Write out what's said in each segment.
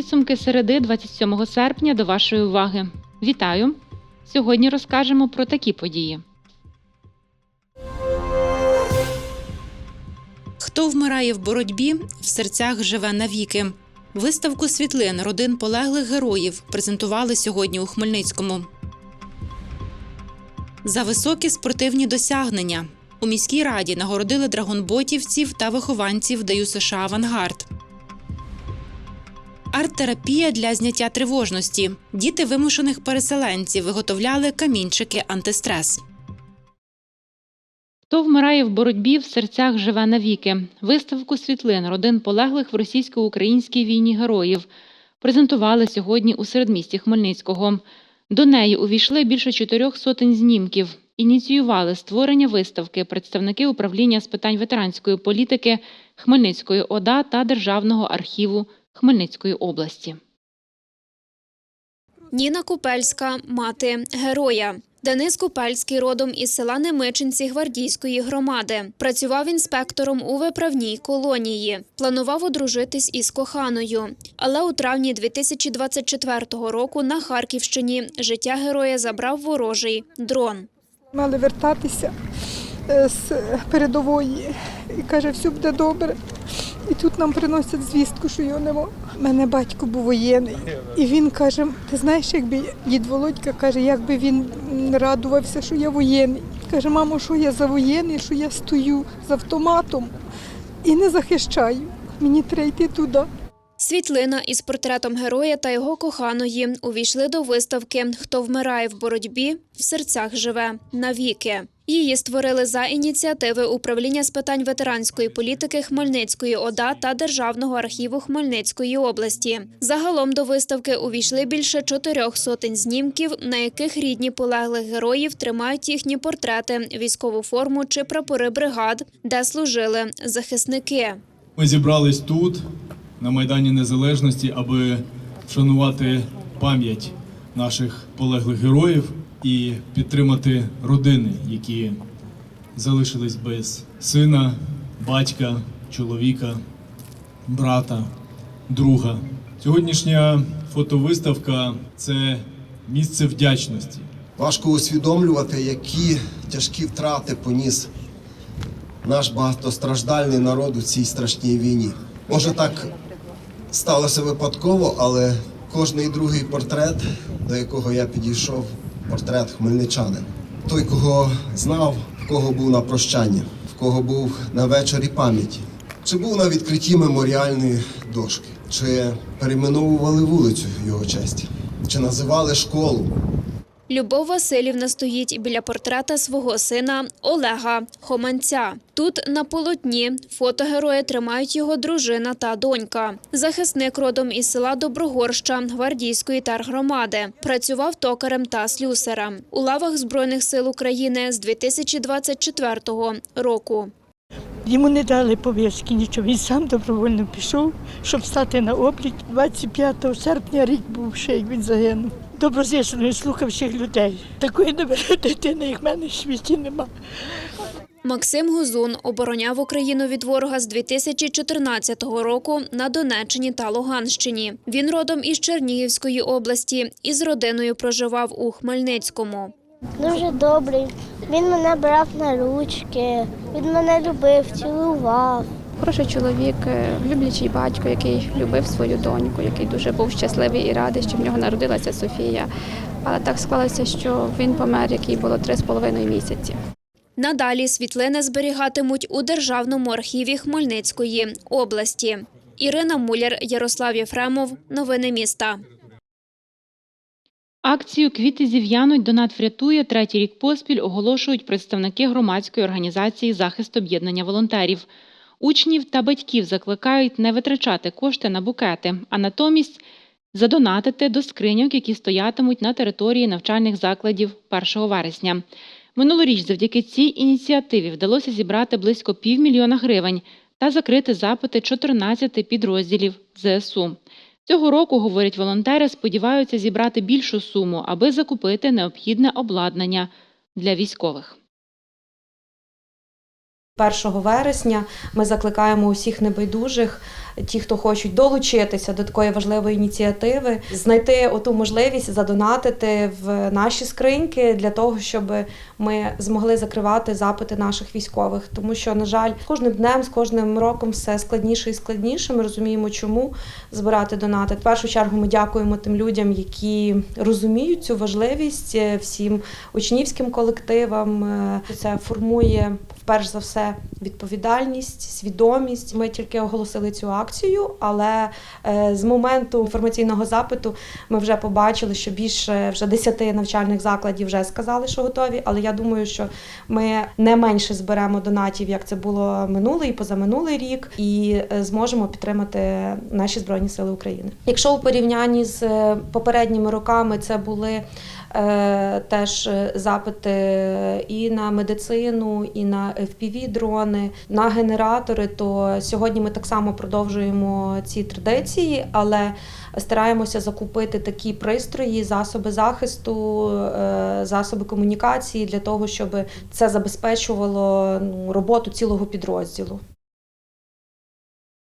підсумки середи 27 серпня до вашої уваги. Вітаю! Сьогодні розкажемо про такі події. Хто вмирає в боротьбі, в серцях живе навіки. Виставку світлин родин полеглих героїв презентували сьогодні у Хмельницькому. За високі спортивні досягнення у міській раді нагородили драгонботівців та вихованців ДЮСШ США Авангард. Арт-терапія для зняття тривожності. Діти вимушених переселенців виготовляли камінчики антистрес. Хто вмирає в боротьбі, в серцях живе навіки. Виставку світлин родин полеглих в російсько-українській війні героїв презентували сьогодні у середмісті Хмельницького. До неї увійшли більше чотирьох сотень знімків. Ініціювали створення виставки представники управління з питань ветеранської політики Хмельницької ОДА та Державного архіву Хмельницької області. Ніна Купельська мати героя. Денис Купельський родом із села Немичинці Гвардійської громади. Працював інспектором у виправній колонії. Планував одружитись із коханою. Але у травні 2024 року на Харківщині життя героя забрав ворожий дрон. Мали вертатися е, з передової і каже, все буде добре. І тут нам приносять звістку, що його нема. Мене батько був воєнний. І він каже: ти знаєш, якби дід Володька каже, якби він радувався, що я воєнний. Каже, мамо, що я за воєнний, що я стою з автоматом і не захищаю. Мені треба йти туди. Світлина із портретом героя та його коханої увійшли до виставки Хто вмирає в боротьбі, в серцях живе навіки. Її створили за ініціативи управління з питань ветеранської політики Хмельницької ОДА та Державного архіву Хмельницької області. Загалом до виставки увійшли більше чотирьох сотень знімків, на яких рідні полеглих героїв тримають їхні портрети, військову форму чи прапори бригад, де служили захисники. Ми зібрались тут, на Майдані Незалежності, аби вшанувати пам'ять наших полеглих героїв і підтримати родини, які залишились без сина, батька, чоловіка, брата, друга. Сьогоднішня фотовиставка це місце вдячності. Важко усвідомлювати, які тяжкі втрати поніс наш багатостраждальний народ у цій страшній війні. Може, так сталося випадково, але кожний другий портрет, до якого я підійшов, портрет хмельничанин. Той, кого знав, в кого був на прощанні, в кого був на вечорі пам'яті, чи був на відкритті меморіальної дошки, чи перейменовували вулицю його честі, чи називали школу. Любов Васильівна стоїть біля портрета свого сина Олега Хоманця. Тут на полотні фото героя тримають його дружина та донька. Захисник родом із села Доброгорща Гвардійської тергромади. Працював токарем та слюсарем у лавах Збройних сил України з 2024 року. Йому не дали повістки нічого. Він сам добровольно пішов, щоб стати на облік. 25 серпня рік був ще, як він загинув. Доброзичливий, слухав всіх людей. Такої доброї дитини, як в мене в світі нема. Максим Гузун обороняв Україну від ворога з 2014 року на Донеччині та Луганщині. Він родом із Чернігівської області і з родиною проживав у Хмельницькому. Дуже добрий. Він мене брав на ручки, він мене любив, цілував. Хороший чоловік, е, люблячий батько, який любив свою доньку, який дуже був щасливий і радий, що в нього народилася Софія. Але так склалося, що він помер, який було три з половиною місяці. Надалі світлини зберігатимуть у Державному архіві Хмельницької області. Ірина Муляр, Ярослав Єфремов. Новини міста. Акцію Квіти зів'януть донат врятує третій рік поспіль оголошують представники громадської організації захист об'єднання волонтерів. Учнів та батьків закликають не витрачати кошти на букети, а натомість задонатити до скриньок, які стоятимуть на території навчальних закладів 1 вересня. Минулоріч завдяки цій ініціативі вдалося зібрати близько півмільйона гривень та закрити запити 14 підрозділів ЗСУ. Цього року, говорять волонтери, сподіваються зібрати більшу суму, аби закупити необхідне обладнання для військових. 1 вересня ми закликаємо усіх небайдужих, ті, хто хочуть долучитися до такої важливої ініціативи, знайти оту можливість задонатити в наші скриньки для того, щоб ми змогли закривати запити наших військових. Тому що, на жаль, з кожним днем, з кожним роком все складніше і складніше. Ми розуміємо, чому збирати донати. В першу чергу ми дякуємо тим людям, які розуміють цю важливість всім учнівським колективам. Це формує вперш за все відповідальність, свідомість. Ми тільки оголосили цю акцію, але е, з моменту інформаційного запиту ми вже побачили, що більше вже 10 навчальних закладів вже сказали, що готові. Але я думаю, що ми не менше зберемо донатів, як це було минулий і позаминулий рік, і е, зможемо підтримати наші збройні сили України. Якщо у порівнянні з е, попередніми роками це були теж запити і на медицину, і на fpv дрони на генератори, то сьогодні ми так само продовжуємо ці традиції, але стараємося закупити такі пристрої, засоби захисту, е, засоби комунікації для того, щоб це забезпечувало ну, роботу цілого підрозділу.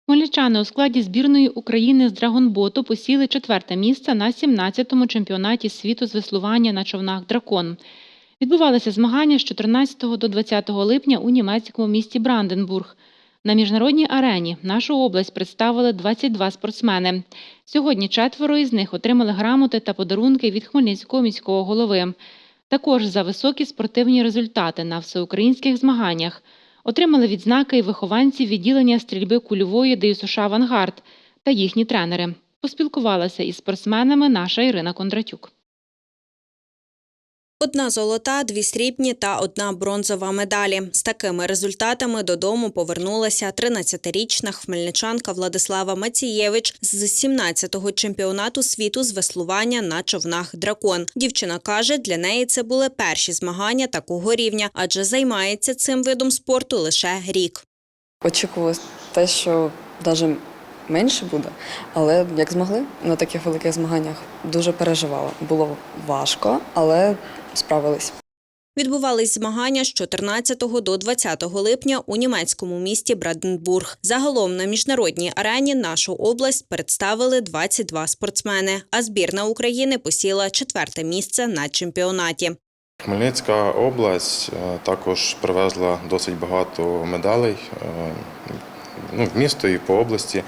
Хмельничани у складі збірної України з драгонботу посіли четверте місце на 17-му чемпіонаті світу з веслування на човнах Дракон. Відбувалися змагання з 14 до 20 липня у німецькому місті Бранденбург. На міжнародній арені нашу область представили 22 спортсмени. Сьогодні четверо із них отримали грамоти та подарунки від Хмельницького міського голови. Також за високі спортивні результати на всеукраїнських змаганнях отримали відзнаки і вихованці відділення стрільби кульової ДЮСШ «Авангард» та їхні тренери. Поспілкувалася із спортсменами наша Ірина Кондратюк. Одна золота, дві срібні та одна бронзова медалі. З такими результатами додому повернулася 13-річна хмельничанка Владислава Мацієвич з 17-го чемпіонату світу з веслування на човнах Дракон. Дівчина каже, для неї це були перші змагання такого рівня, адже займається цим видом спорту лише рік. Очікувалось те, що навіть менше буде, але як змогли на таких великих змаганнях дуже переживала. Було важко, але справились. Відбувались змагання з 14 до 20 липня у німецькому місті Браденбург. Загалом на міжнародній арені нашу область представили 22 спортсмени, а збірна України посіла четверте місце на чемпіонаті. Хмельницька область е, також привезла досить багато медалей е, ну, в місто і по області.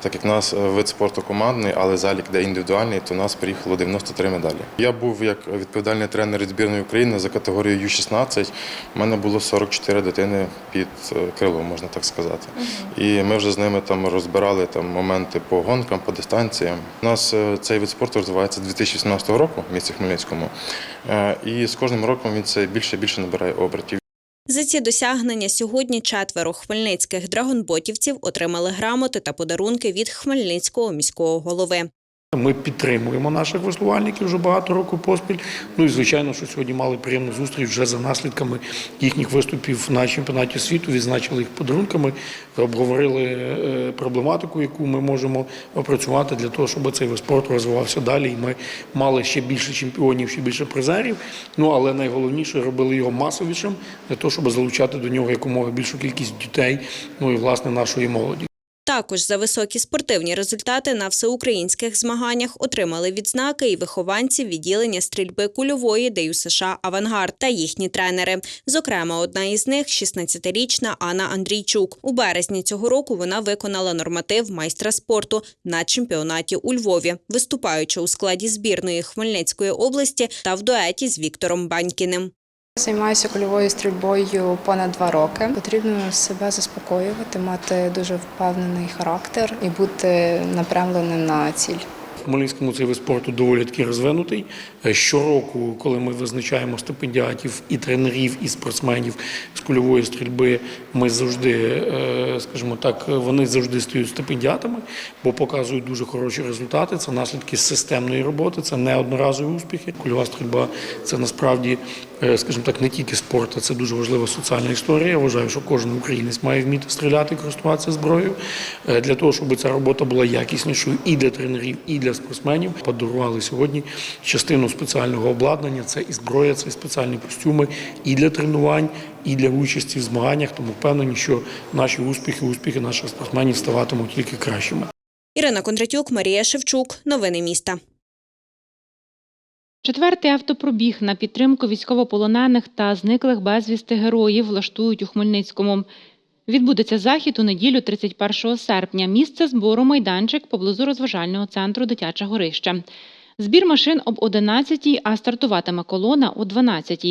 Так як в нас е, вид спорту командний, але залік де індивідуальний, то у нас приїхало 93 медалі. Я був як відповідальний тренер збірної України за категорією Ю-16. У мене було 44 дитини під е, крилом, можна так сказати. І ми вже з ними там розбирали там моменти по гонкам, по дистанціям. У нас е, цей вид спорту розвивається з 2017 року в місті Хмельницькому. І з кожним роком він це більше і більше набирає обертів. За ці досягнення сьогодні четверо хмельницьких драгонботівців отримали грамоти та подарунки від Хмельницького міського голови. Ми підтримуємо наших веслувальників вже багато років поспіль. Ну і звичайно, що сьогодні мали приємну зустріч вже за наслідками їхніх виступів на чемпіонаті світу. Відзначили їх подарунками, обговорили е, проблематику, яку ми можемо опрацювати для того, щоб цей вид спорту розвивався далі. І ми мали ще більше чемпіонів, ще більше призерів. Ну але найголовніше робили його масовішим для того, щоб залучати до нього якомога більшу кількість дітей, ну і власне нашої молоді. Також за високі спортивні результати на всеукраїнських змаганнях отримали відзнаки і вихованці відділення стрільби кульової ДЮ США Авангард та їхні тренери. Зокрема, одна із них 16-річна Анна Андрійчук. У березні цього року вона виконала норматив майстра спорту на чемпіонаті у Львові, виступаючи у складі збірної Хмельницької області та в дуеті з Віктором Банькіним. Займаюся кульовою стрільбою понад два роки. Потрібно себе заспокоювати, мати дуже впевнений характер і бути напрямленим на ціль. Хмельницькому цей вид спорту доволі таки розвинутий. Е, Щороку, коли ми визначаємо стипендіатів і тренерів, і спортсменів з кульової стрільби, ми завжди, е, скажімо так, вони завжди стають стипендіатами, бо показують дуже хороші результати. Це наслідки системної роботи, це не одноразові успіхи. Кульова стрільба це насправді, скажімо так, не тільки спорт, а це дуже важлива соціальна історія. Я вважаю, що кожен українець має вміти стріляти користуватися зброєю. Е, Для того, щоб ця робота була якіснішою і для тренерів, і для спортсменів. Подарували сьогодні частину спеціального обладнання. Це і зброя, це і спеціальні костюми і для тренувань, і для участі в змаганнях. Тому впевнені, що наші успіхи, успіхи наших спортсменів ставатимуть тільки кращими. Ірина Кондратюк, Марія Шевчук. Новини міста. Четвертий автопробіг на підтримку військовополонених та зниклих безвісти героїв влаштують у Хмельницькому. Відбудеться захід у неділю 31 серпня. Місце збору майданчик поблизу розважального центру Дитяче горище. Збір машин об 11, а стартуватиме колона о 12.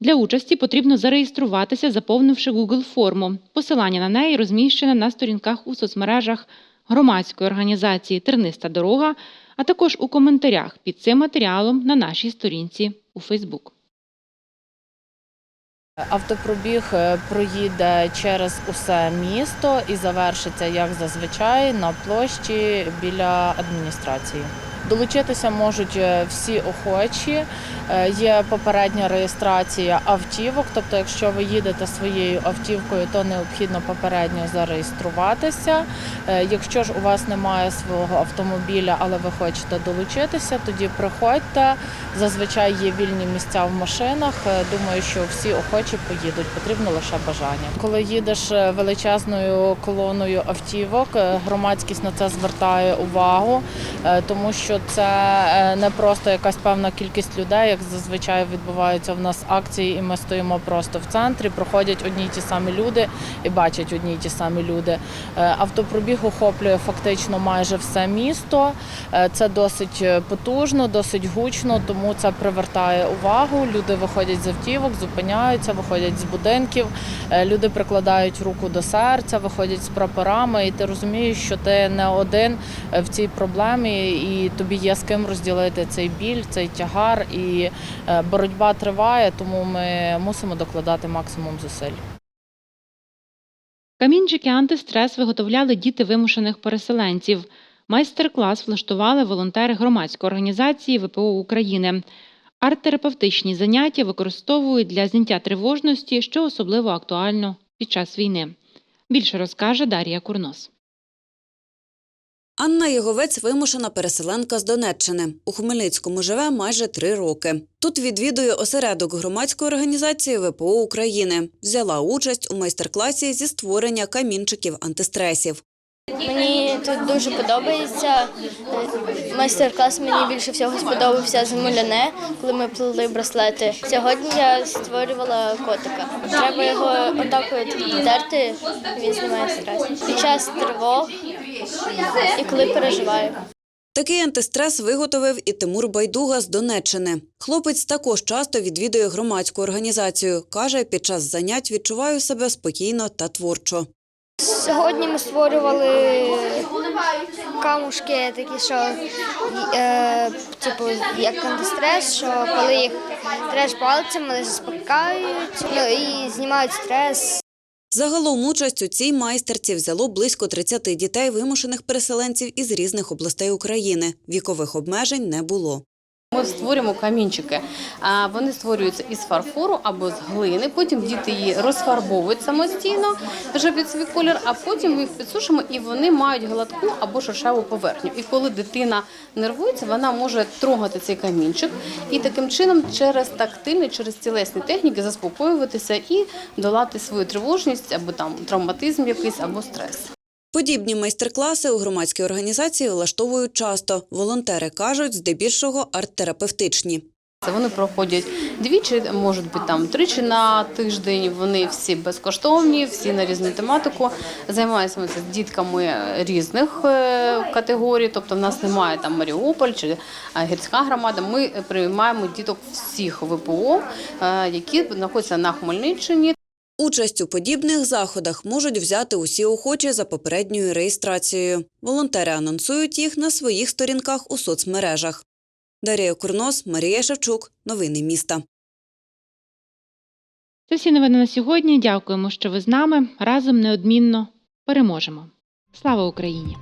Для участі потрібно зареєструватися, заповнивши Google форму. Посилання на неї розміщене на сторінках у соцмережах громадської організації Терниста дорога, а також у коментарях під цим матеріалом на нашій сторінці у Фейсбук. Автопробіг е, проїде через усе місто і завершиться, як зазвичай, на площі біля адміністрації. Долучитися можуть е, всі охочі. Е, Є попередня реєстрація автівок. Тобто, якщо ви їдете своєю автівкою, то необхідно попередньо зареєструватися. Е, Якщо ж у вас немає свого автомобіля, але ви хочете долучитися, тоді приходьте. Зазвичай є вільні місця в машинах. Думаю, що всі охочі поїдуть. Потрібно лише бажання. Коли їдеш величезною колоною автівок, громадськість на це звертає увагу, тому що це е, не просто якась певна кількість людей, як зазвичай відбуваються в нас акції, і ми стоїмо просто в центрі. Проходять одні й ті самі люди і бачать одні й ті самі люди. Е, Автопробіг охоплює фактично майже все місто. Е, Це досить потужно, досить гучно, тому це привертає увагу. Люди виходять з автівок, зупиняються, виходять з будинків. Люди прикладають руку до серця, виходять з прапорами, і ти розумієш, що ти не один в цій проблемі, і тобі є з ким розділити цей біль, цей тягар. І е, боротьба триває, тому ми мусимо докладати максимум зусиль. Камінчики антистрес виготовляли діти вимушених переселенців. Майстер-клас влаштували волонтери громадської організації ВПО України. Арт-терапевтичні заняття використовують для зняття тривожності, що особливо актуально під час війни. Більше розкаже Дар'я Курнос. Анна Єговець вимушена переселенка з Донеччини. У Хмельницькому живе майже три роки. Тут відвідує осередок громадської організації ВПО України. Взяла участь у майстер-класі зі створення камінчиків антистресів. Мені тут дуже подобається. Майстер-клас мені більше всього сподобався з муляне, коли ми плели браслети. Сьогодні я створювала котика. Треба його отак от терти, він знімає стрес. Під час тривог і коли переживаю. Такий антистрес виготовив і Тимур Байдуга з Донеччини. Хлопець також часто відвідує громадську організацію. Каже, під час занять відчуваю себе спокійно та творчо. Сьогодні ми створювали камушки такі, що е, типу як антистрес, що коли їх треш пальцем, вони заспокаюють ну, і знімають стрес. Загалом участь у цій майстерці взяло близько 30 дітей вимушених переселенців із різних областей України. Вікових обмежень не було. Ми створюємо камінчики. Вони створюються із фарфору або з глини. Потім діти її розфарбовують самостійно вже під свій колір, а потім ми їх підсушимо і вони мають гладку або шершаву поверхню. І коли дитина нервується, вона може трогати цей камінчик і таким чином через тактильні, через тілесні техніки заспокоюватися і долати свою тривожність або там травматизм якийсь або стрес. Подібні майстер-класи у громадській організації влаштовують часто. Волонтери кажуть, здебільшого арт-терапевтичні. Вони проходять двічі, можуть бути там тричі на тиждень. Вони всі безкоштовні, всі на різну тематику. Займаються ми з дітками різних е, категорій. Тобто, в нас немає там Маріуполь чи е, гірська громада. Ми приймаємо діток всіх ВПО, е, які знаходяться на Хмельниччині. Участь у подібних заходах можуть взяти усі охочі за попередньою реєстрацією. Волонтери анонсують їх на своїх сторінках у соцмережах. Дар'я Курнос, Марія Шевчук. Новини міста. Це всі новини на сьогодні. Дякуємо, що ви з нами. Разом неодмінно переможемо. Слава Україні!